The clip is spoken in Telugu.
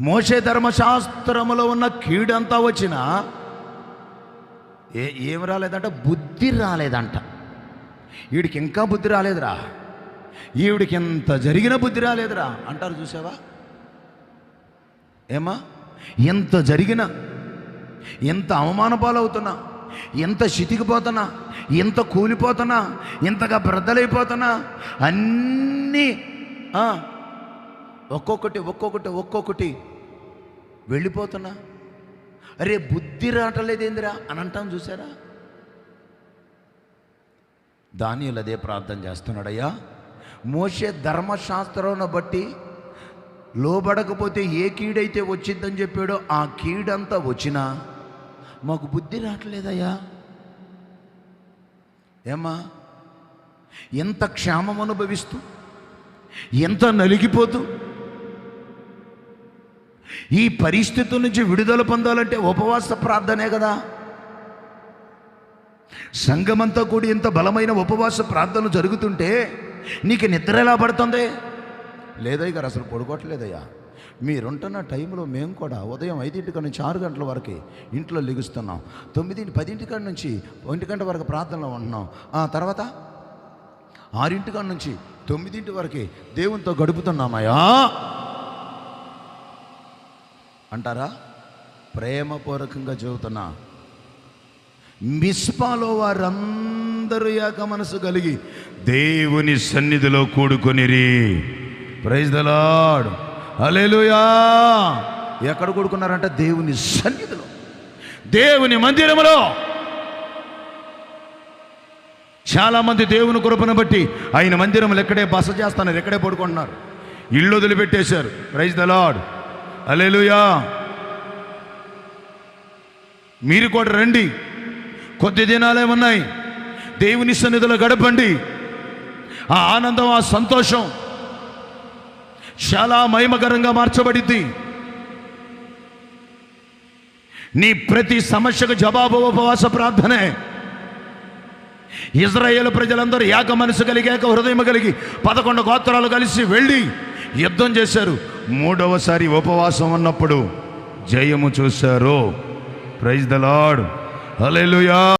మోసే ధర్మశాస్త్రములో ఉన్న కీడంతా వచ్చిన ఏ ఏం రాలేదంట? బుద్ధి రాలేదంట. వీడికి ఇంకా బుద్ధి రాలేదురా. ఈవిడికి ఎంత జరిగిన బుద్ధి రాలేదురా. అంటారు చూసావా? ఏమా ఎంత జరిగిన ఎంత అవమాన పాలవుతున్నా ఎంత చితికిపోతున్నా ఎంత కూలిపోతున్నా ఎంతగా బ్రద్దలైపోతున్నా అన్నీ ఒక్కొక్కటి ఒక్కొక్కటి ఒక్కొక్కటి. వెళ్ళిపోతున్నా. అరే బుద్ధి రాటలేదేందిరా అని అంటాం చూసారా దానియులు అదే ప్రార్థన చేస్తున్నాడయ్యా. మోసే ధర్మశాస్త్రంను బట్టి లోబడకపోతే ఏ కీడైతే వచ్చిందని చెప్పాడో ఆ కీడంతా వచ్చినా మాకు బుద్ధి రావట్లేదయ్యా. ఏమా ఎంత క్షేమం అనుభవిస్తూ ఎంత నలిగిపోతూ ఈ పరిస్థితుల నుంచి విడుదల పొందాలంటే ఉపవాస ప్రార్థనే కదా. సంఘమంతా కూడి ఇంత బలమైన ఉపవాస ప్రార్థనలు జరుగుతుంటే నీకు నిద్ర ఎలా పడుతుంది? లేదయ్య గారు అసలు పడుకోవట్లేదయ్యా. మీరుంటున్న టైంలో మేము కూడా ఉదయం ఐదింటి నుంచి ఆరు గంటల వరకు ఇంట్లో లెగుస్తున్నాం. తొమ్మిది పదింటి కాడ నుంచి ఒంటి గంట వరకు ప్రార్థనలో ఉంటున్నాం. ఆ తర్వాత? ఆరింటి కాడ నుంచి తొమ్మిదింటి వరకు దేవునితో గడుపుతున్నామయ్యా అంటారా? ప్రేమపూర్వకంగా చెబుతున్నా. మిస్పాలో వారందరూ యాక మనసు కలిగి దేవుని సన్నిధిలో కూడుకొనిరి. ప్రైజ్ ద లార్డ్ హల్లెలూయా ఎక్కడ కూడుకున్నారంట దేవుని సన్నిధిలో. దేవుని మందిరములో. చాలామంది దేవుని కృపను బట్టి ఆయన మందిరములు ఎక్కడే బస చేస్తున్నారు ఎక్కడే పడుకుంటున్నారు. ఇల్లు వదిలిపెట్టేశారు. ప్రైజ్ ద లాడ్ అలేలుయా మీరు కూడా రండి. కొద్ది దినాలే ఉన్నాయి దేవుని సన్నిధిలో గడపండి. ఆ ఆనందం ఆ సంతోషం చాలా మహిమకరంగా మార్చబడిద్ది. నీ ప్రతి సమస్యకు జవాబు ఉపవాస ప్రార్థనే. ఇజ్రాయేల్ ప్రజలందరూ ఏక మనసు కలిగి ఏక హృదయం కలిగి పదకొండు గోత్రాలు కలిసి వెళ్ళి యుద్ధం చేశారు. మూడవసారి ఉపవాసం ఉన్నప్పుడు జయము చూశారు. Praise the lord hallelujah